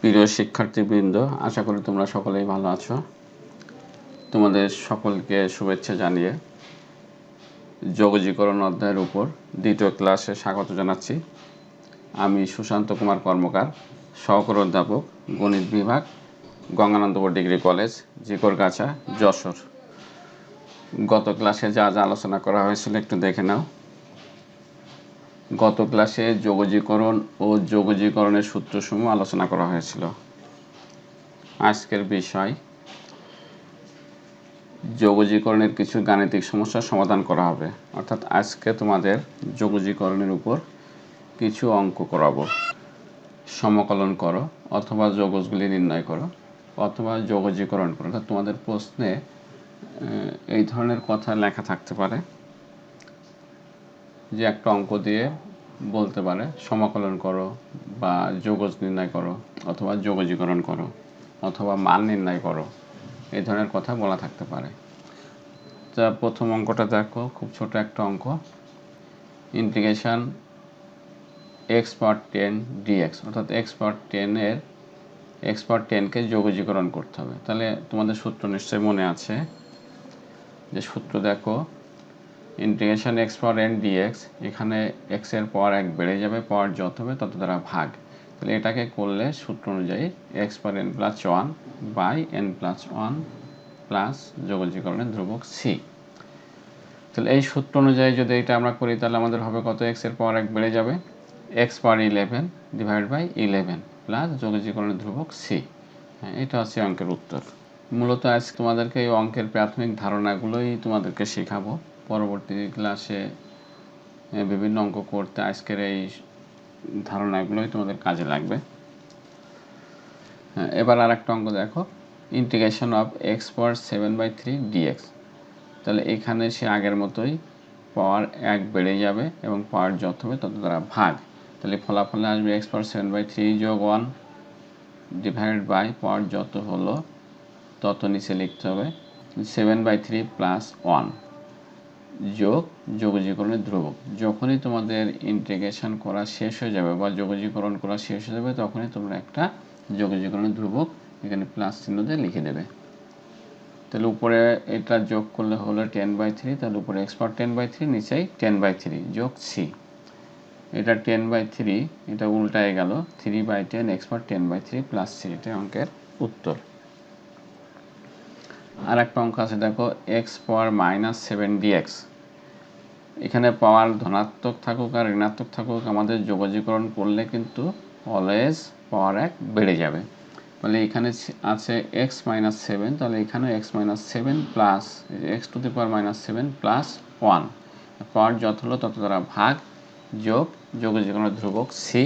প্রিয় শিক্ষার্থীবৃন্দ, আশা করি তোমরা সকলেই ভালো আছো। তোমাদের সকলকে শুভেচ্ছা জানিয়ে যোগজীকরণ অধ্যায়ের উপর দ্বিতীয় ক্লাসে স্বাগত জানাচ্ছি। আমি সুশান্ত কুমার কর্মকার, সহকর অধ্যাপক, গণিত বিভাগ, গঙ্গানন্দপুর ডিগ্রি কলেজ, জিকরগাছা, যশোর। গত ক্লাসে যা যা আলোচনা করা হয়েছিল একটু দেখে নাও। গত ক্লাসে যোগজীকরণ ও যোগজীকরণের সূত্রসমূহ আলোচনা করা হয়েছিল। আজকের বিষয়, যোগজীকরণের কিছু গাণিতিক সমস্যার সমাধান করা হবে। অর্থাৎ আজকে তোমাদের যোগজীকরণের উপর কিছু অঙ্ক করাবো। সমকলন করো অথবা যোগজগুলি নির্ণয় করো অথবা যোগজীকরণ করো। অর্থাৎ তোমাদের প্রশ্নে এই ধরনের কথা লেখা থাকতে পারে। যে একটা অঙ্ক দিয়ে বলতে পারে, সমাকলন করো বা যোগজ নির্ণয় করো অথবা যোগজীকরণ করো অথবা মান নির্ণয় করো, এই ধরনের কথা বলা থাকতে পারে। তা প্রথম অঙ্কটা দেখো, খুব ছোট একটা অঙ্ক। Integration x power ten dx অর্থাৎ এক্স পাওয়ার টেনের এক্স পাওয়ার টেনকে যোগজীকরণ করতে হবে। তাহলে তোমাদের সূত্র নিশ্চয়ই মনে আছে। যে সূত্র দেখো integration x power n dx এখানে এক্সের পাওয়ার এক বেড়ে যাবে পাওয়ার যত হবে তত দ্বারা ভাগ। তাহলে এটাকে করলে সূত্র অনুযায়ী X power N plus one by N plus one plus যোগজীকরণের ধ্রুবক সি তাহলে এই সূত্র অনুযায়ী যদি এটা আমরা করি, তাহলে আমাদের হবে কত? এক্সের পাওয়ার এক বেড়ে যাবে। X power eleven divide by eleven plus যোগজীকরণের ধ্রুবক সি হ্যাঁ এটা হচ্ছে অঙ্কের উত্তর। মূলত আজ তোমাদেরকে এই অঙ্কের প্রাথমিক ধারণাগুলোই তোমাদেরকে শেখাবো। পরবর্তী ক্লাসে বিভিন্ন অঙ্ক করতে আজকের এই ধারণাগুলোই তোমাদের কাজে লাগবে। হ্যাঁ এবার আর একটা অঙ্ক দেখো। Integration of X power seven by three D X তাহলে এখানে সে আগের মতোই পাওয়ার এক বেড়ে যাবে এবং পাওয়ার যত হবে তত দ্বারা ভাগ। তাহলে ফলাফলে আসবে X power seven by three যোগ ওয়ান ডিভাইডেড বাই পাওয়ার যত হলো তত নিচে লিখতে হবে। Seven by three plus one যোগ যোগজীকরণের ধ্রুবক। যখনই তোমাদের ইন্টিগ্রেশন করা শেষ হয়ে যাবে বা যোগজীকরণ করা শেষ হয়ে যাবে, তখনই তোমরা একটা যোগজীকরণের ধ্রুবক এখানে প্লাস চিহ্ন দিয়ে লিখে দেবে। তাহলে উপরে এটা যোগ করলে হলো টেন বাই থ্রি তাহলে উপরে X power ten by three নিচেই টেন বাই থ্রি যোগ সি এটা টেন বাই থ্রি এটা উল্টায় গেল three by ten X power ten by three plus C এটা অঙ্কের উত্তর। আর একটা অঙ্ক আছে, দেখো X power minus seven D X এখানে পাওয়ার ধনাত্মক থাকুক আর ঋণাত্মক থাকুক আমাদের যোগাযোগকরণ করলে কিন্তু অলওয়েজ পাওয়ার এক বেড়ে যাবে। তাহলে এখানে আছে এক্স মাইনাস সেভেন তাহলে এখানে X minus seven plus X to the power minus seven plus one power যত হলো তত দ্বারা ভাগ যোগ যোগাযোগের ধ্রুবক সি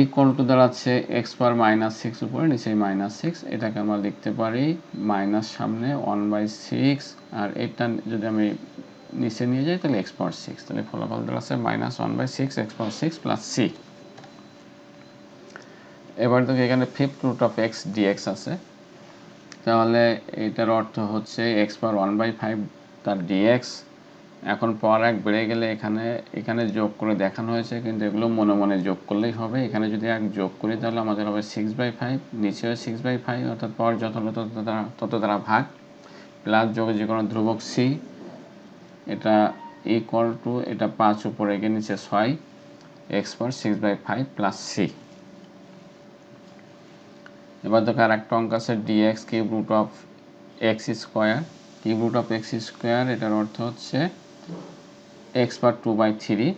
ইকুয়াল টু দাঁড়াচ্ছে এক্স পাওয়ার মাইনাস সিক্স উপরে, নিচে মাইনাস সিক্স এটাকে আমরা লিখতে পারি মাইনাস সামনে ওয়ান বাই সিক্স আর এটা যদি আমি নিচে নিয়ে যাই, তাহলে এক্স পাওয়ার সিক্স তাহলে ফলাফল দাঁড়াচ্ছে minus one by six X power six plus C এবার দেখো এখানে fifth root of X D X আছে। তাহলে এটার অর্থ হচ্ছে X power one by five তার ডিএক্স এখন পাওয়ার এক বেড়ে গেলে এখানে এখানে যোগ করে দেখানো হয়েছে, কিন্তু এগুলো মনে মনে যোগ করলেই হবে। এখানে যদি এক যোগ করি, তাহলে আমাদের হবে সিক্স বাই ফাইভ নিচেও সিক্স বাই ফাইভ অর্থাৎ পাওয়ার যত তত তারা ভাগ প্লাস যোগে যে কোনো ধ্রুবক সি এটা ইকুয়াল টু এটা পাঁচ উপরে গিয়ে নিচে ছয় X power six by five plus C এবার দেখো আর একটা অঙ্ক আছে D X cube root of X square cube root of X square এটার অর্থ হচ্ছে X power two by three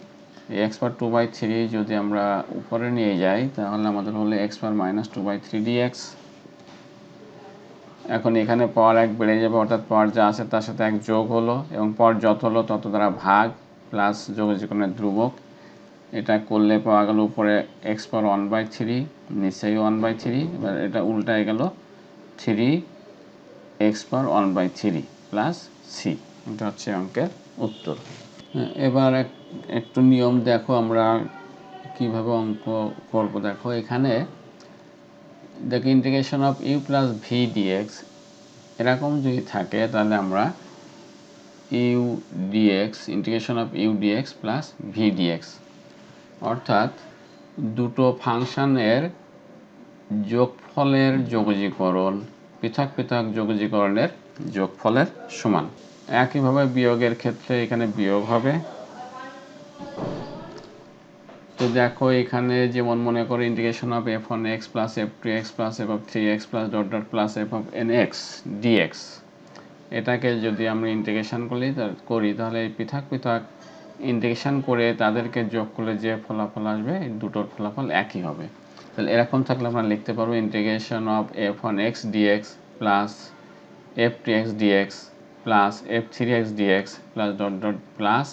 এই X power two by three যদি আমরা উপরে নিয়ে যাই, তাহলে আমাদের হলো X power minus two by three D X এখন এখানে পাওয়ার এক বেড়ে যাবে, অর্থাৎ পাওয়ার যা আছে তার সাথে এক যোগ হলো এবং পাওয়ার যত হলো তত দ্বারা ভাগ প্লাস যোগ যে কোনো ধ্রুবক। এটা করলে পাওয়া গেল উপরে X power one by three নিচেই ওয়ান বাই থ্রি এবার এটা উল্টায় গেল three X power one by three plus C এটা হচ্ছে অঙ্কের উত্তর। এবার একটু নিয়ম দেখো, আমরা কীভাবে অঙ্ক করব দেখো। এখানে দেখো integration of U plus V D X এরকম যদি থাকে, তাহলে আমরা U D X integration of U D X plus V D X অর্থাৎ দুটো ফাংশনের যোগফলের যোগজীকরণ, পৃথক পৃথক যোগজীকরণের যোগফলের সমান। একইভাবে বিয়োগের ক্ষেত্রে এখানে বিয়োগ হবে। দেখো এখানে যেমন মনে করো integration of F one X plus F two X plus F of three X plus dot dot plus F of N X D X এটাকে যদি আমরা ইন্টিগ্রেশন করি করি, তাহলে পৃথক পৃথক ইন্টিগ্রেশন করে তাদেরকে যোগ করলে যে ফলাফল আসবে দুটোর ফলাফল একই হবে। তাহলে এরকম থাকলে আমরা লিখতে পারব integration of F one X D X plus F two X D X plus F three X D X plus dot dot plus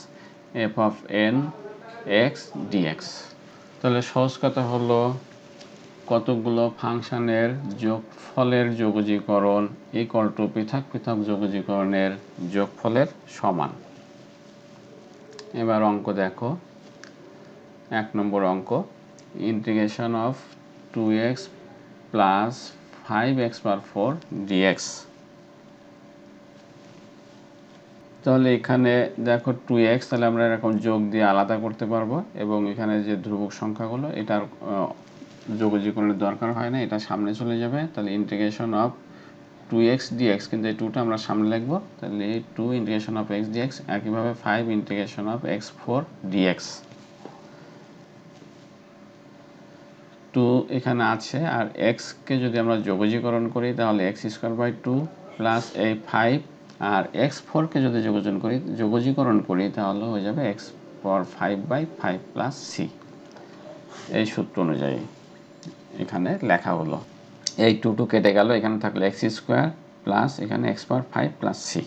F of N X D X তাহলে সহজ কথা হলো কতগুলো ফাংশনের যোগফলের যোগজীকরণ ইকুয়াল টু পৃথক পৃথক যোগজীকরণের যোগফলের সমান। এবার অঙ্ক দেখো। এক নম্বর অঙ্ক। Integration of two X plus five X power four D X তাহলে এখানে দেখো টু এক্স তাহলে আমরা এরকম যোগ দিয়ে আলাদা করতে পারব এবং এখানে যে ধ্রুবক সংখ্যাগুলো, এটার যোগজীকরণের দরকার হয় না, এটা সামনে চলে যাবে। তাহলে integration of two X D X কিন্তু এই টুটা আমরা সামনে লিখব। তাহলে two integration of X D X একইভাবে five integration of X four D X two এখানে আছে, আর এক্সকে যদি আমরা যোগজীকরণ করি, তাহলে X square by two plus এই ফাইভ আর এক্স ফোরকে যদি যোগজন করি, যোগজীকরণ করি, তাহলে হয়ে যাবে X power five by five plus C এই সূত্র অনুযায়ী এখানে লেখা হলো। এই টু টু কেটে গেল, এখানে থাকলে এক্স স্কোয়ার প্লাস এখানে X power five plus C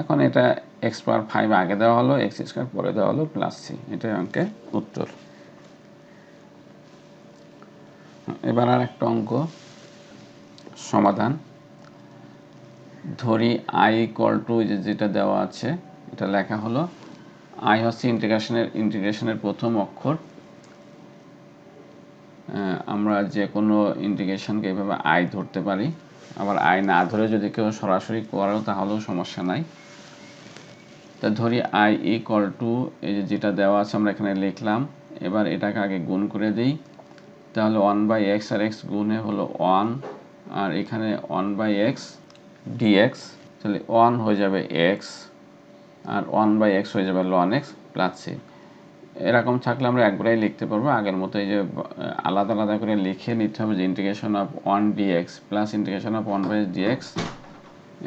এখন এটা এক্স পাওয়ার ফাইভ আগে দেওয়া হলো এক্স স্কোয়ার পরে দেওয়া হলো প্লাস সি এটাই অঙ্কের উত্তর। এবার আর একটা অঙ্ক, সমাধান। ধরি আই ইকুয়াল টু যেটা দেওয়া আছে, এটা লেখা হলো আই হচ্ছে ইন্টিগ্রেশনের ইন্টিগ্রেশনের প্রথম অক্ষর। আমরা যে কোনো ইন্টিগ্রেশনকে এভাবে আই ধরতে পারি। আবার আই না ধরে যদি কেউ সরাসরি করো তাহলেও সমস্যা নাই। তা ধরি আই ইকুয়াল টু এই যে যেটা দেওয়া আছে আমরা এখানে লিখলাম। এবার এটাকে আগে গুণ করে দিই। তাহলে ওয়ান বাই এক্স আর এক্স গুণে হলো ওয়ান আর এখানে one by X D X তাহলে ওয়ান হয়ে যাবে এক্স আর ওয়ান বাই এক্স হয়ে যাবে লন এক্স প্লাস সি এরকম থাকলে আমরা একবারেই লিখতে পারব। আগের মতো এই যে আলাদা আলাদা করে লিখে নিতে হবে যে integration of one D X plus integration of one by D X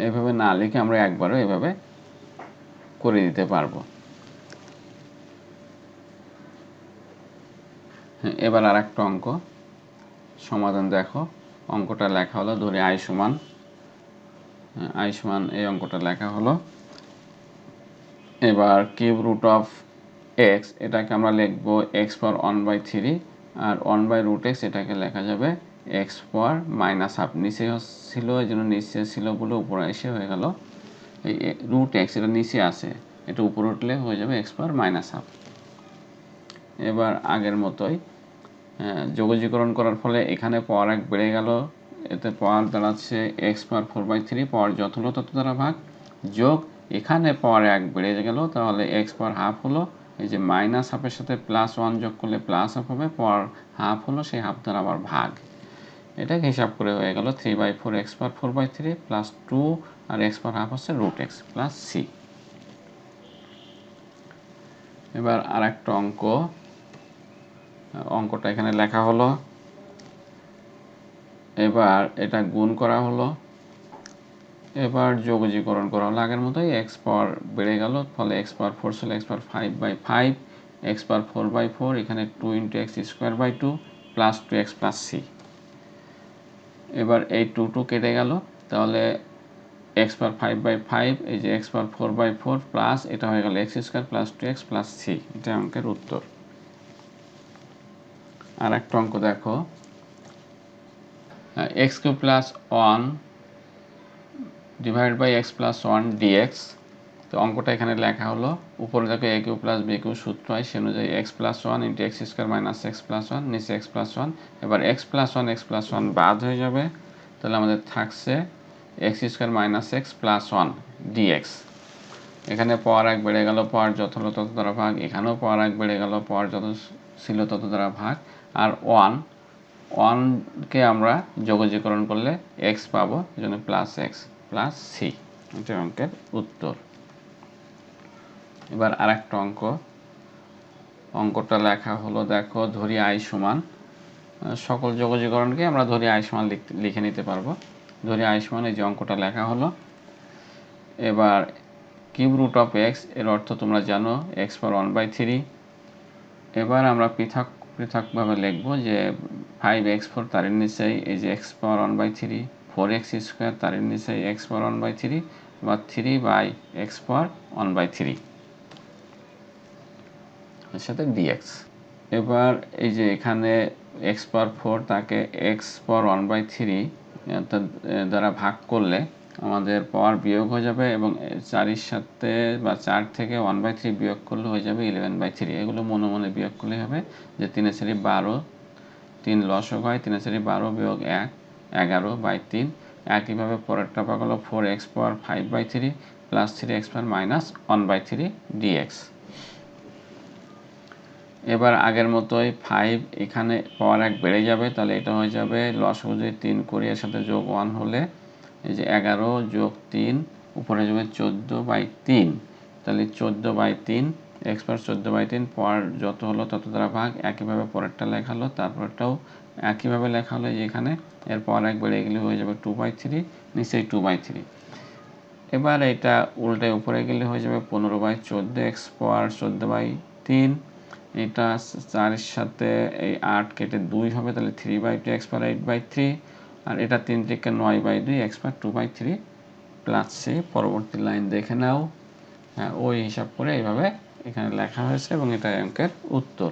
এভাবে না লিখে আমরা একবারও এভাবে করে দিতে পারব। হ্যাঁ, এবার আর একটা অঙ্ক। সমাধান দেখো। অঙ্কটা লেখা হলো ধরে আই সমান সমান এই অঙ্কটা লেখা হলো। এবার কিউব রুট অফ এক্স, এটাকে আমরা লিখব X power one by three, R one by root x এটাকে লেখা যাবে এক্স পাওয়ার মাইনাস হাফ, নিচে ছিল, এই জন্য নিচে ছিল বলে উপরে এসে হয়ে গেল। এই রুট এক্স এটা নিচে আছে, এটা উপরে উঠলে হয়ে যাবে এক্স পাওয়ার মাইনাস হাফ। এবার আগের মতোই যোগজীকরণ করার ফলে এখানে পাওয়ার এক বেড়ে গেল এতে পাওয়ার দাঁড়াচ্ছে X power four by three power যত হলো তত দ্বারা ভাগ। যোগ, এখানে পাওয়ার এক বেড়ে গেল, তাহলে এক্স পাওয়ার হাফ হলো। এই যে মাইনাস হাফের সাথে প্লাস ওয়ান যোগ করলে প্লাস হাফ হবে পাওয়ার হাফ হলো, সেই হাফ দ্বারা আবার ভাগ। এটাকে হিসাব করে হয়ে গেল three by four X power four by three plus two R X power half হচ্ছে রুট এক্স প্লাস সি এবার আর একটা অঙ্ক। অঙ্কটা এখানে লেখা হলো এবার এটা গুণ করা হলো। এবার যোগজীকরণ করা হলো। আগের মতোই এক্স পাওয়ার বেড়ে গেল, ফলে এক্স পাওয়ার ফোর ছিল X power five by five X power four by four এখানে two into X square by two plus two X plus C এবার এই টু টু কেটে গেল, তাহলে X power five by five এই যে X power four by four plus এটা হয়ে গেল X square plus two X plus C এটা অঙ্কের উত্তর। আর একটা অঙ্ক দেখো। X cube plus one divide by X plus one D X তো অঙ্কটা এখানে লেখা হলো, উপরে দেখো A cube plus B cube সূত্র হয় সে অনুযায়ী X plus one into X square minus X plus one নিচে এক্স প্লাস ওয়ান এবার X plus one X plus one বাদ হয়ে যাবে, তাহলে আমাদের থাকছে X square minus X plus one D X এখানে পাওয়ার এক বেড়ে গেল, পাওয়ার যত তত দ্বারা ভাগ, এখানেও পাওয়ার এক বেড়ে গেল, পাওয়ার যত ছিল তত দ্বারা ভাগ, আর ওয়ান ওয়ানকে আমরা যোগজীকরণ করলে এক্স পাবো, এই জন্য প্লাস এক্স প্লাস সি এটা অঙ্কের উত্তর। এবার আরেকটা অঙ্ক। অঙ্কটা লেখা হলো, দেখো, ধরি আই সমান সকল যোগজীকরণকে আমরা ধরি আই সমান লিখ- নিতে পারব। ধরি আই সমান, এই যে অঙ্কটা লেখা হলো। এবার কিউব রুট অফ এক্সের অর্থ তোমরা জানো X power one by three এবার আমরা পৃথক পৃথকভাবে লিখব যে ফাইভ এক্স ফোর তারের নিচেই এই যে X power one by three four X square তারের নিচেই X power one by three বা three by X power one by three এর সাথে ডিএক্স এবার এই যে এখানে এক্স পাওয়ার ফোর তাকে X power one by three দ্বারা ভাগ করলে আমাদের পাওয়ার বিয়োগ হয়ে যাবে এবং চারির সাথে বা চার থেকে ওয়ান বাই থ্রি বিয়োগ করলে হয়ে যাবে ইলেভেন বাই থ্রি এগুলো মনে মনে বিয়োগ করলে হবে যে তিনে চারি বারো, তিন লসক হয়, তিনে চারি বারো বিয়োগ এক, এগারো বাই তিন। একইভাবে পরেরটা পাক হলো four X power five by three plus three X power minus one by three D X এবার আগের মতোই ফাইভ এখানে পাওয়ার এক বেড়ে যাবে, তাহলে এটা হয়ে যাবে লস যদি তিন করি এর সাথে যোগ ওয়ান হলে এই যে এগারো যোগ তিন, উপরে যাবে চোদ্দ বাই তিন। তাহলে চোদ্দ বাই তিন এক্স পার চোদ্দ বাই তিন, পর যত হলো তত দ্বারা ভাগ, একইভাবে পরেরটা লেখা হলো, তারপরটাও একইভাবে লেখা হলো এখানে, এরপর এক বেড়ে গেলে হয়ে যাবে টু বাই থ্রি নিচেই টু বাই থ্রি এবার এটা উল্টে উপরে গেলে হয়ে যাবে পনেরো বাই চোদ্দ এক্স পাওয়ার চোদ্দ বাই তিন। এটা চারের সাথে এই আট কেটে দুই হবে, তাহলে three by two X power eight by three আর এটা তিন থেকে নয় বাই দুই, X power two by three plus C পরবর্তী লাইন দেখে নাও। হ্যাঁ ওই হিসাব করে এইভাবে এখানে লেখা হয়েছে এবং এটা অঙ্কের উত্তর।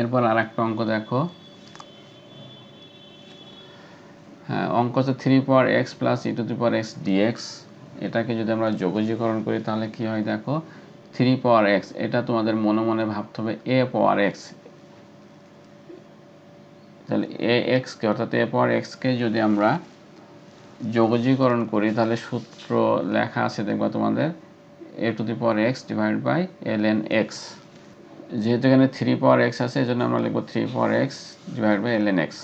এরপর আর একটা অঙ্ক দেখো। হ্যাঁ অঙ্ক হচ্ছে three power X plus E to the power X D X এটাকে যদি আমরা যোগজীকরণ করি তাহলে কি হয় দেখো? থ্রি পাওয়ার এক্স এটা তোমাদের মনে মনে ভাবতে হবে এ পাওয়ার এক্স তাহলে এ এক্সকে অর্থাৎ এ পাওয়ার এক্সকে যদি আমরা যোগজীকরণ করি, তাহলে সূত্র লেখা আছে, দেখবা তোমাদের A to the power X divide by L N X যেহেতু এখানে থ্রি পাওয়ার এক্স আছে এই জন্য আমরা লিখব three power X divide by L N X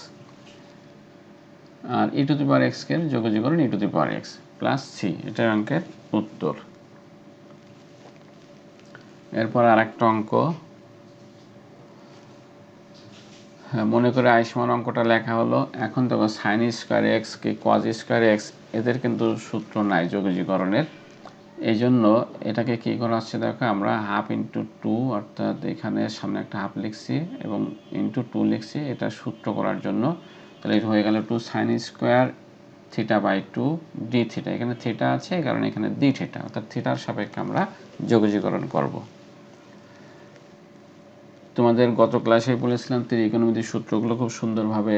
R E to the power এক্সকে যোগজীকরণ E to the power X plus C এটা অঙ্কের উত্তর। এরপর আর একটা অঙ্ক হ্যাঁ, মনে করে আয়ুষ্মান অঙ্কটা লেখা হলো, এখন দেখো সাইন স্কোয়ার এক্স কি কজ স্কোয়ার এক্স এদের কিন্তু সূত্র নাই যোগজীকরণের এই জন্য এটাকে কী করা হচ্ছে দেখো, আমরা হাফ ইন্টু টু অর্থাৎ এখানে সামনে একটা হাফ লিখছি এবং ইন্টু টু লিখছি, এটা সূত্র করার জন্য। তাহলে এটা হয়ে গেল two sine square theta by two D theta এখানে থিটা আছে কারণে এখানে ডি থিটা অর্থাৎ থিটার সাপেক্ষে আমরা যোগজীকরণ করব। তোমাদের গত ক্লাসে বলেছিলাম ত্রিকোণমিতির সূত্রগুলো খুব সুন্দরভাবে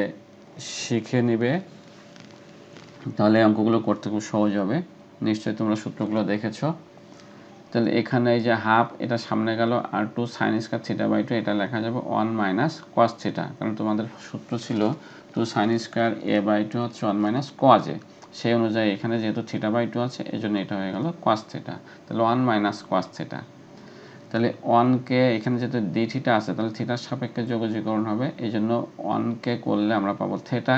শিখে নেবে। তাহলে অঙ্কগুলো করতে খুব সহজ হবে। নিশ্চয়ই তোমরা সূত্রগুলো দেখেছ। তাহলে এখানে এই যে হাফ, এটা সামনে গেল, আর two sine square theta by two এটা লেখা যাবে ওয়ান মাইনাস কস থিটা কারণ তোমাদের সূত্র ছিল two sine square A by two হচ্ছে ওয়ান মাইনাস কজ এ সেই অনুযায়ী এখানে যেহেতু থিটা বাই টু আছে এই জন্য এটা হয়ে গেল কস থিটা তাহলে ওয়ান মাইনাস কস থিটা তাহলে ওয়ানকে এখানে যেহেতু ডি থিটা আছে, তাহলে থিটার সাপেক্ষে যোগজীকরণ হবে। এই জন্য ওয়ানকে করলে আমরা পাবো থিটা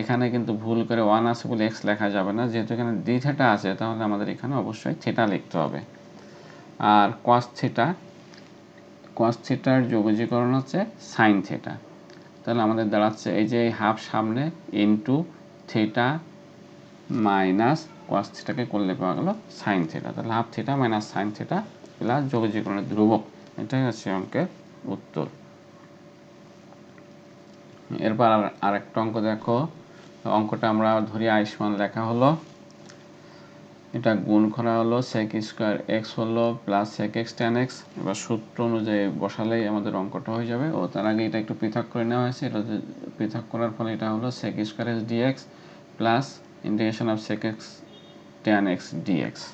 এখানে কিন্তু ভুল করে ওয়ান আছে বলে এক্স লেখা যাবে না। যেহেতু এখানে ডি থিটা আছে, তাহলে আমাদের এখানে অবশ্যই থিটা লিখতে হবে। আর কস থিটা কস থিটার যোগজীকরণ হচ্ছে সাইন থিটা তাহলে আমাদের দাঁড়াচ্ছে এই যে হাফ সামনে ইনটু থিটা মাইনাস কস থিটাকে করলে পাওয়া গেল সাইন থিটা তাহলে half theta minus sine theta plus যোগজীকরণের ধ্রুবক। এটাই হচ্ছে অঙ্কের উত্তর। এরপর আর- আরেকটা অঙ্ক দেখো। অঙ্কটা আমরা ধরি আয়ুষ্মান লেখা হলো। এটা গুণ করা হলো সেক স্কোয়ার এক্স হলো plus sec X tan X এবার সূত্র অনুযায়ী বসালেই আমাদের অঙ্কটা হয়ে যাবে। ও, তার আগে এটা একটু পৃথক করে নেওয়া হয়েছে। এটা পৃথক করার ফলে এটা হলো sec square X D X plus integration of sec X tan X D X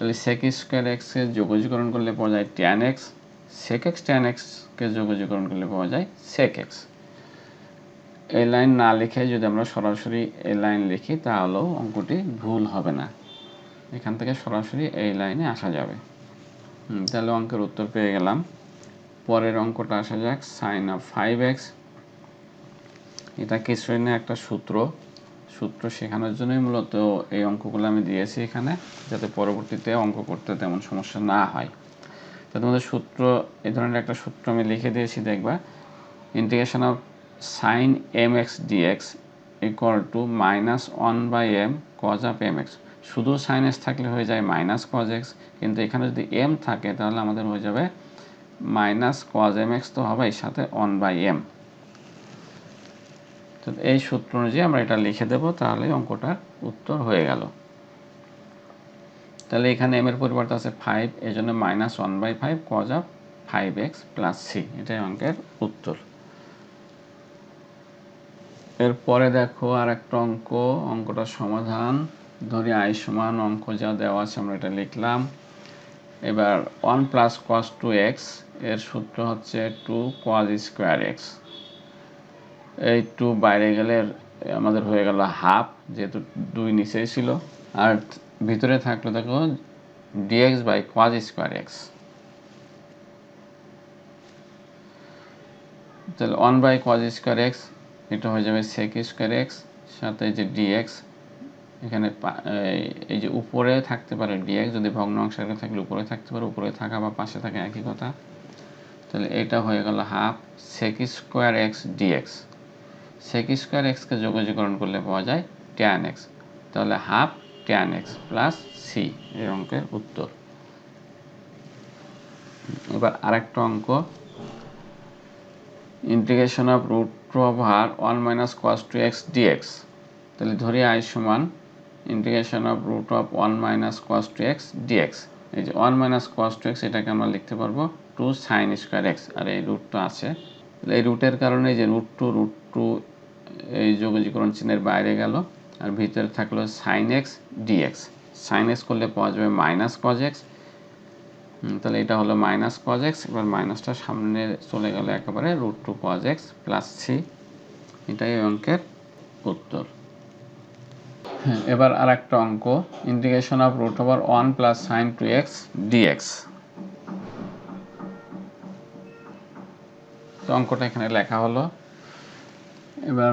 তাহলে সেক স্কোয়ার এক্সকে যোগজীকরণ করলে পাওয়া যায় tan X sec X tan এক্সকে যোগজীকরণ করলে পাওয়া যায় সেক এক্স এই লাইন না লিখে যদি আমরা সরাসরি এই লাইন লিখি, তাহলেও অঙ্কটি ভুল হবে না। এখান থেকে সরাসরি এই লাইনে আসা যাবে। তাহলে অঙ্কের উত্তর পেয়ে গেলাম। পরের অঙ্কটা আসা যাক সাইন অফ ফাইভ এক্স এটা কিছুই না, একটা সূত্র। সূত্র শেখানোর জন্যই মূলত এই অঙ্কগুলো আমি দিয়েছি এখানে, যাতে পরবর্তীতে অঙ্ক করতে তেমন সমস্যা না হয়। তো তোমাদের সূত্র, এই ধরনের একটা সূত্র আমি লিখে দিয়েছি, দেখবা। Integration of sine M X D X equal to minus one by M cos of M X শুধু সাইন এক্স থাকলে হয়ে যায় মাইনাস কজ এক্স কিন্তু এখানে যদি এম থাকে, তাহলে আমাদের হয়ে যাবে মাইনাস কজ এম এক্স তো হবেই, সাথে ওয়ান বাই এম তো এই সূত্র অনুযায়ী আমরা এটা লিখে দেব, তাহলে অঙ্কটার উত্তর হয়ে গেল। তাহলে এখানে এম এর পরিবর্তে আছে ফাইভ এই জন্য minus one by five cos of five X plus C এটাই অঙ্কের উত্তর। এরপরে দেখো আর একটা অঙ্ক, অঙ্কটার সমাধান। ধরি আই সমান অঙ্ক যা দেওয়া আছে আমরা এটা লিখলাম। এবার ওয়ান প্লাস কস টু এক্সের সূত্র হচ্ছে টু কজ স্কোয়ার এক্স এই টু বাইরে গেলে আমাদের হয়ে গেল হাফ, যেহেতু দুই নিচেই ছিল। আর ভিতরে থাকল দেখো D X by cos square X তাহলে one by cos square X এটা হয়ে যাবে সেক স্কোয়ার এক্স সাথে যে ডিএক্স এখানে এই যে উপরে থাকতে পারে ডিএক্স যদি ভগ্ন অংশের থাকলে উপরে থাকতে পারে, উপরে থাকা বা পাশে থাকা একই কথা। তাহলে এটা হয়ে গেল half sec square X D X sec square এক্সকে যোগাযোগকরণ করলে পাওয়া যায় ট্যান এক্স তাহলে half tan X plus C এই অঙ্কের উত্তর। এবার আরেকটা অঙ্ক। Integration of root two over one minus cos two X D X তাহলে ধরি আই সমান integration of root of one minus cos two X D X এই যে one minus cos two X এটাকে আমরা লিখতে পারব টু সাইন স্কোয়ার এক্স আর এই রুটটা আছে। এই রুটের কারণে যে রুট টু রুট টু এই যোগজীকরণ চিহ্নের বাইরে গেল, আর ভিতরে থাকল sine x dx sine x করলে পাওয়া যাবে মাইনাস কজ এক্স তাহলে এটা হলো মাইনাস কজ এক্স এবার মাইনাসটা সামনে চলে গেল একেবারে root two cos x plus C এটাই অঙ্কের উত্তর। হ্যাঁ এবার আর একটা অঙ্ক integration of root over one plus sine two x dx তো অঙ্কটা এখানে লেখা হলো এবার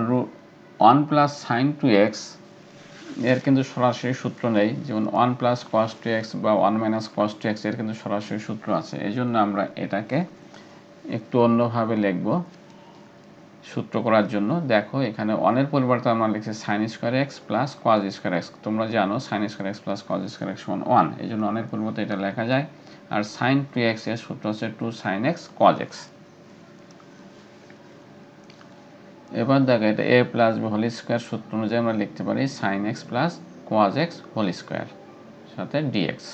ওয়ান প্লাস সাইন টু এক্সের কিন্তু সরাসরি সূত্র নেই। যেমন one plus cos two x বা ওয়ান মাইনাস কস টু এক্সের কিন্তু সরাসরি সূত্র আছে। এই জন্য আমরা এটাকে একটু অন্যভাবে লিখব সূত্র করার জন্য। দেখো, এখানে ওয়ানের পরিবর্তে আমরা লিখছি sine square x plus cos square x তোমরা জানো sine square x plus cos square x সমান ওয়ান এই জন্য ওয়ানের পরিবর্তে এটা লেখা যায়। আর সাইন টু এক্সের সূত্র হচ্ছে two sine x cos x এবার দেখো, এটা a plus b whole square সূত্র অনুযায়ী আমরা লিখতে পারি sine x plus cos x whole square সাথে ডিএক্স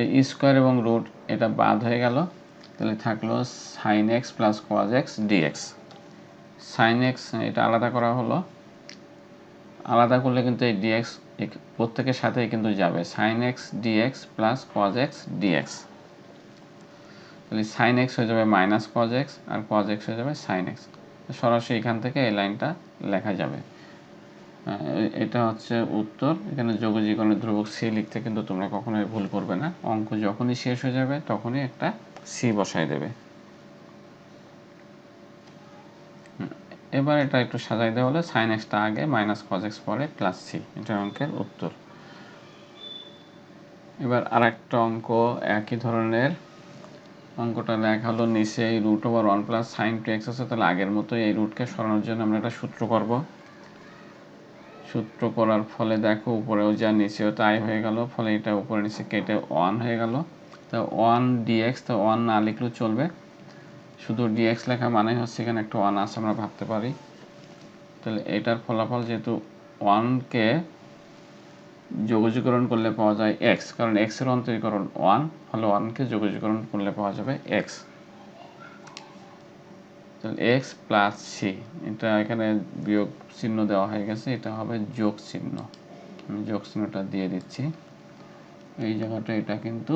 এই স্কোয়ার এবং রুট এটা বাদ হয়ে গেল, তাহলে থাকল sine x plus cos x dx sine x এটা আলাদা করা হলো, আলাদা করলে কিন্তু এই ডিএক্স প্রত্যেকের সাথেই কিন্তু যাবে। Sine x dx plus cos x dx তাহলে সাইন এক্স হয়ে যাবে মাইনাস কজ এক্স আর কজ এক্স হয়ে যাবে সাইন এক্স সরাসরি এখান থেকে এই লাইনটা লেখা যাবে। এটা হচ্ছে উত্তর। এখানে যোগজীকরণের ধ্রুবক সি লিখতে কিন্তু তোমরা কখনোই ভুল করবে না। অঙ্ক যখনই শেষ হয়ে যাবে, তখনই একটা সি বসাই দেবে। এবার এটা একটু সাজাই দেওয়া হলে। সাইন এক্সটা আগে মাইনাস কজ এক্স পরে প্লাস সি এটা অঙ্কের উত্তর। এবার আর একটা অঙ্ক একই ধরনের। অঙ্কটা দেখা হলো নিচে এই root over one plus sine two x আছে, তাহলে আগের মতো এই রুটকে সরানোর জন্য আমরা একটা সূত্র করব। সূত্র করার ফলে দেখো উপরেও যা, নিচেও তাই হয়ে গেল, ফলে এটা উপরে নিচে কেটে ওয়ান হয়ে গেল। তো ওয়ান ডিএক্স তো ওয়ান না লিখলেও চলবে। শুধু ডিএক্স লেখা মানে হচ্ছে এখানে একটা ওয়ান আছে, আমরা ভাবতে পারি। তাহলে এটার ফলাফল যেহেতু ওয়ানকে যোগজীকরণ করলে পাওয়া যায় এক্স কারণ এক্সের অন্তরীকরণ ওয়ান ফলে ওয়ানকে যোগজীকরণ করলে পাওয়া যাবে এক্স তাহলে এক্স প্লাস সি এটা এখানে বিয়োগ চিহ্ন দেওয়া হয়ে গেছে, এটা হবে যোগ চিহ্ন। আমি যোগ চিহ্নটা দিয়ে দিচ্ছি। এই জায়গাটা এটা কিন্তু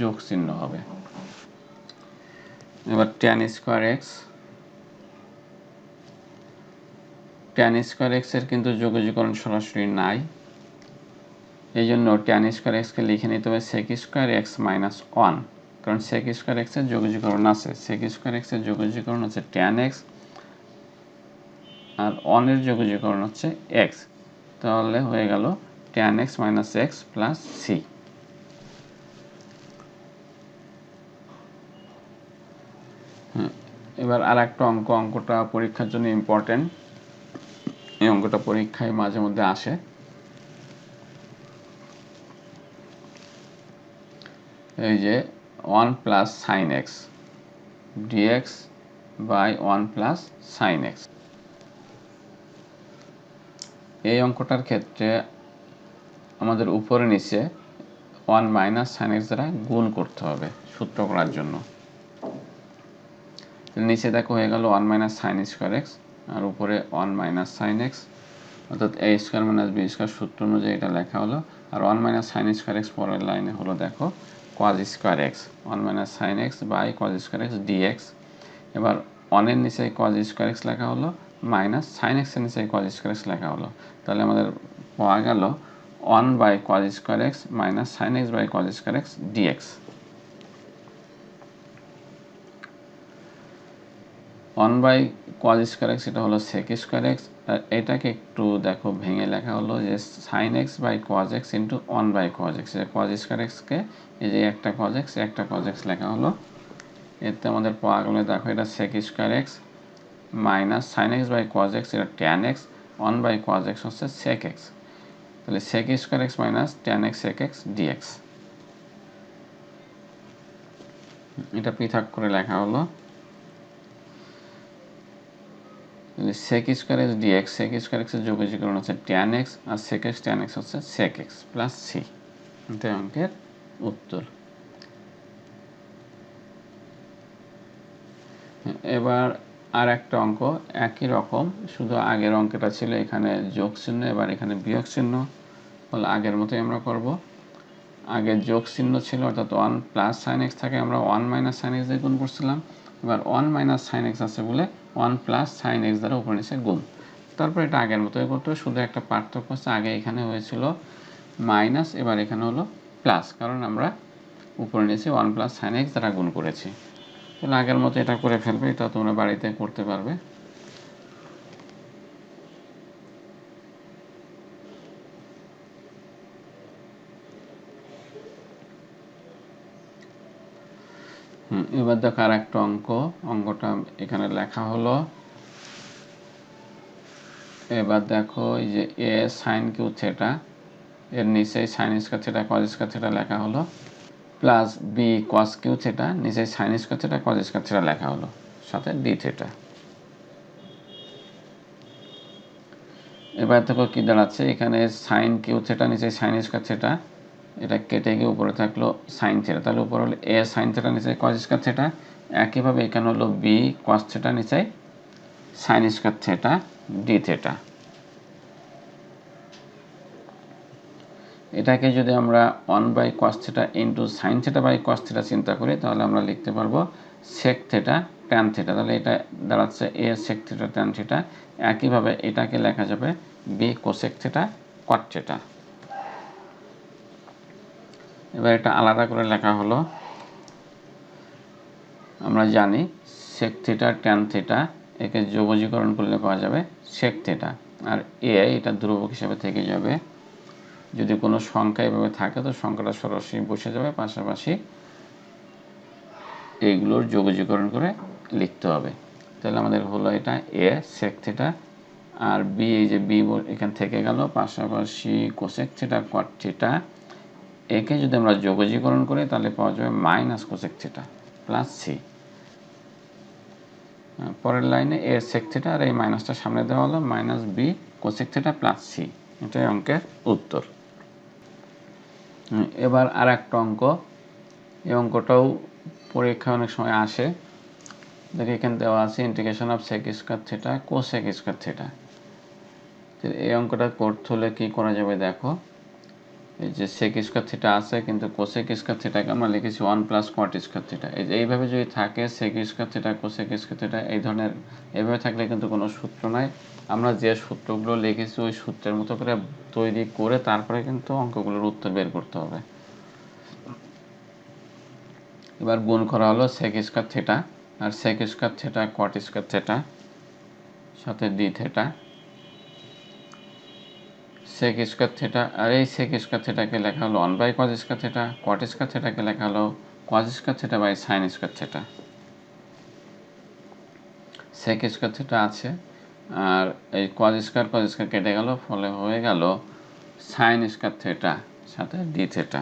যোগ চিহ্ন হবে। এবার tan square x tan square এক্সের কিন্তু যোগজীকরণ সরাসরি নাই। এই জন্য ট্যান স্কোয়ার এক্সকে লিখে নিতে হবে sec square x minus one কারণ সেক স্কোয়ার এক্সের যোগজীকরণ আছে। সেক স্কোয়ার এক্সের যোগজীকরণ হচ্ছে ট্যান এক্স আর অনের যোগজীকরণ হচ্ছে এক্স তাহলে হয়ে গেল tan x minus x plus C এবার আর একটা অঙ্ক। অঙ্কটা পরীক্ষার জন্য ইম্পর্টেন্ট এই অঙ্কটা পরীক্ষায় মাঝে মধ্যে আসে। এই যে one plus sine x dx by one plus sine x. এই অঙ্কটার ক্ষেত্রে আমাদের উপরে নিচে ওয়ান মাইনাস সাইন এক্স দ্বারা গুণ করতে হবে সূত্র করার জন্য। নিচে দেখো হয়ে গেল one minus sine square x আর উপরে ওয়ান মাইনাস সাইন এক্স অর্থাৎ a square minus b square সূত্র অনুযায়ী এটা লেখা হলো। আর one minus sine square x পরের লাইনে হলো, দেখো cos square x one minus sine x by cos square x dx এবার ওয়ানের নিচে কজ স্কোয়ার এক্স লেখা হলো মাইনাস সাইন এক্সের নিচে কজ স্কোয়ার এক্স লেখা হলো। তাহলে আমাদের পাওয়া গেল one by cos square x minus sine x by cos square x dx one by cos square x এটা হলো সেক স্কোয়ার এক্স আর এটাকে একটু দেখো ভেঙে লেখা হলো যে sine x by cos x into one by cos x cos square এক্সকে এই যে একটা কজ এক্স একটা কজ এক্স লেখা হলো। এতে আমাদের পাওয়া গেলে, দেখো এটা sec square x minus sine x by cos x এটা tan x one by cos x হচ্ছে সেক এক্স তাহলে sec square x minus tan x sec x dx এটা পৃথক করে লেখা হলো। Sec square x dx sec square এক্সের যোগজীকরণ হচ্ছে ট্যান এক্স আর সেক এক্স ট্যান এক্স হচ্ছে সেক এক্স প্লাস সি এটাই অঙ্কের উত্তর। এবার আর একটা অঙ্ক, একই রকম, শুধু আগের অঙ্কটা ছিল, এখানে যোগ চিহ্ন এবার এখানে বিয়োগ চিহ্ন বলে আগের মতোই আমরা করব। আগে যোগ চিহ্ন ছিল, অর্থাৎ ওয়ান প্লাস সাইন এক্স থাকে, আমরা ওয়ান মাইনাস সাইন এক্স দিয়ে গুণ করছিলাম। এবার ওয়ান মাইনাস সাইন এক্স আছে বলে ওয়ান প্লাস সাইন এক্স দ্বারা উপরে নিচে গুণ। তারপর এটা আগের মতোই করতে শুধু একটা পার্থক্য হচ্ছে আগে এখানে হয়েছিল মাইনাস এবার এখানে হলো প্লাস কারণ আমরা উপরে নিচে ওয়ান প্লাস সাইন এক্স দ্বারা গুণ করেছি। তাহলে আগের মতো এটা করে ফেলবে, এটা তোমরা বাড়িতে করতে পারবে। এবার দেখো আর একটা অঙ্ক, অঙ্কটা এখানে লেখা হলো। এবার দেখো এই যে এ সাইন কিউ থেটা, এর নিচে sine square theta cos square theta লেখা হলো। Plus b cos cube theta, নিচে sine square theta cos square theta লেখা হলো, সাথে ডি থেটা। এবার দেখো কি দাঁড়াচ্ছে, এখানে সাইন কিউ থেটা, নিচে সাইন স্কোয়ার থেটা এটা কেটে গিয়ে উপরে থাকল সাইন থেটা তাহলে উপরে হলো এ সাইন থেটা নিচে কজ স্কোয়ার থেটা একইভাবে এখানে হলো বি কস থেটা নিচে sine square theta d theta এটাকে যদি আমরা one by cos theta into sine theta by cos theta চিন্তা করি, তাহলে আমরা লিখতে পারব সেক থেটা ট্যান থেটা তাহলে এটা দাঁড়াচ্ছে a sec theta tan theta একইভাবে এটাকে লেখা যাবে b cosec theta cot theta এবার এটা আলাদা করে লেখা হলো। আমরা জানি সেক থেটা ট্যান থেটা একে যোগজীকরণ করলে পাওয়া যাবে সেক থেটা আর এ এটা ধ্রুবক হিসেবে থেকে যাবে। যদি কোনো সংখ্যা এভাবে থাকে তো সংখ্যাটা সরাসরি বসে যাবে, পাশাপাশি এইগুলোর যোগজীকরণ করে লিখতে হবে। তাহলে আমাদের হলো এটা এ সেক থেটা আর বি এই যে বি এখান থেকে গেল, পাশাপাশি কোসেক থেটা কট থেটা একে যদি আমরা যোগজীকরণ করি, তাহলে পাওয়া যাবে minus cosec theta plus C পরের লাইনে এ সেক থেটা আর এই মাইনাসটা সামনে দেওয়া হলো, minus b cosec theta plus C এটাই অঙ্কের উত্তর। এবার আর একটা অঙ্ক। এই অঙ্কটাও পরীক্ষা অনেক সময় আসে। দেখে, এখানে দেওয়া আছে integration of sec square theta cosec square theta এই অঙ্কটা করতে হলে কী করা যাবে দেখো। এই যে সেক স্কোয়ার থিটা আছে, কিন্তু কোসেক স্কোয়ার থিটাকে আমরা লিখেছি one plus cot square theta এই যে এইভাবে যদি থাকে sec square theta cosec square theta এই ধরনের এইভাবে থাকলে কিন্তু কোনো সূত্র নাই। আমরা যে সূত্রগুলো লিখেছি ওই সূত্রের মতো করে তৈরি করে তারপরে কিন্তু অঙ্কগুলোর উত্তর বের করতে হবে। এবার গুণ করা হলো সেক স্কোয়ার থিটা আর sec square theta cot square theta সাথে d theta sec square theta আর এই সেক স্কোয়ার থিটাকে লেখা হলো one by cos square theta cot square থিটাকে লেখা হলো cos square theta by sine square theta sec square theta আছে, আর এই কজ স্কোয়ার কজ স্কোয়ার কেটে গেল, ফলে হয়ে গেল সাইন স্কোয়ার থিটা সাথে d theta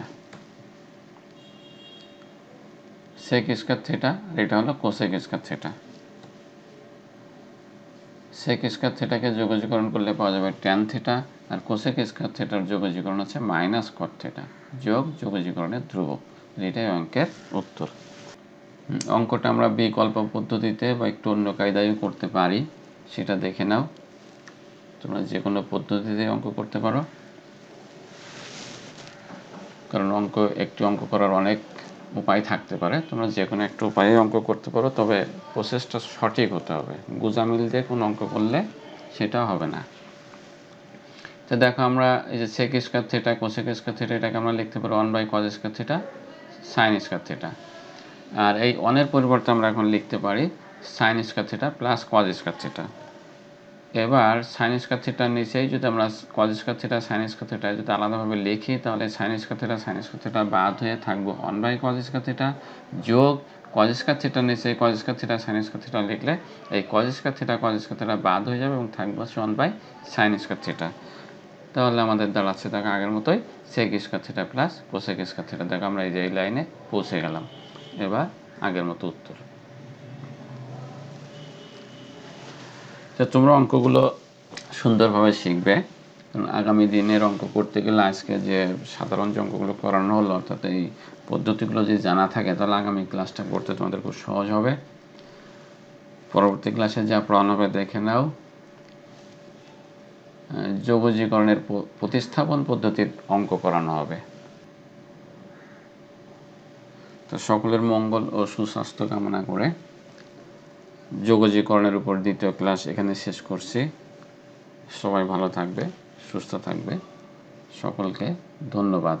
sec square theta এটা হলো cosec square theta sec square থিটাকে যোগজীকরণ করলে পাওয়া যাবে ট্যান থিটা আর কোসেক স্কোয়ার থিটার যোগজীকরণ হচ্ছে মাইনাস কট থিটা যোগ যোগজীকরণের ধ্রুবক। এটাই অঙ্কের উত্তর। অঙ্কটা আমরা বিকল্প পদ্ধতিতে বা একটু অন্য কায়দায়ও করতে পারি। সেটা দেখে নাও। তোমরা যে কোনো পদ্ধতিতে অঙ্ক করতে পারো। কারণ অঙ্ক একটি অঙ্ক করার অনেক উপায় থাকতে পারে। তোমরা যে কোনো একটা উপায়ে অঙ্ক করতে পারো, তবে প্রসেসটা সঠিক হতে হবে। গুজামিল দিয়ে কোনো অঙ্ক করলে সেটা হবে না। তো দেখো আমরা এই যে sec square theta cosec square theta এটাকে আমরা লিখতে পারি one by cos square theta sine square theta আর এই অনের পরিবর্তে আমরা এখন লিখতে পারি sine square theta plus cos square theta এবার সাইন স্কোয়ার নিচেই যদি আমরা cos square theta sine square theta যদি আলাদাভাবে লিখি, তাহলে sine square theta sine square theta বাদ হয়ে থাকব one by cos square theta যোগ কজ স্কোয়ার থিটার নিচে cos square theta sine square theta লিখলে এই cos square theta cos square theta বাদ হয়ে যাবে এবং থাকবে হচ্ছে one by sine square theta তাহলে আমাদের দাঁড়াচ্ছে দেখো আগের মতোই sec square theta plus cosec square theta দেখো আমরা এই যে এই লাইনে পৌঁছে গেলাম। এবার আগের মতো উত্তর। তো তোমরা অঙ্কগুলো সুন্দরভাবে শিখবে। কারণ আগামী দিনের অঙ্ক করতে গেলে আজকে যে সাধারণ যে অঙ্কগুলো করানো হলো অর্থাৎ এই পদ্ধতিগুলো যদি জানা থাকে তাহলে আগামী ক্লাসটা করতে তোমাদের খুব সহজ হবে। পরবর্তী ক্লাসে যা পড়ানো হবে দেখে নাও। যোগজীকরণের প্রতিস্থাপন পদ্ধতির অঙ্ক করানো হবে। তো সকলের মঙ্গল ও সুস্বাস্থ্য কামনা করে। যোগজীকরণের উপর দ্বিতীয় ক্লাস এখানে শেষ করছি। সবাই ভালো থাকবে সুস্থ থাকবে। সকলকে ধন্যবাদ।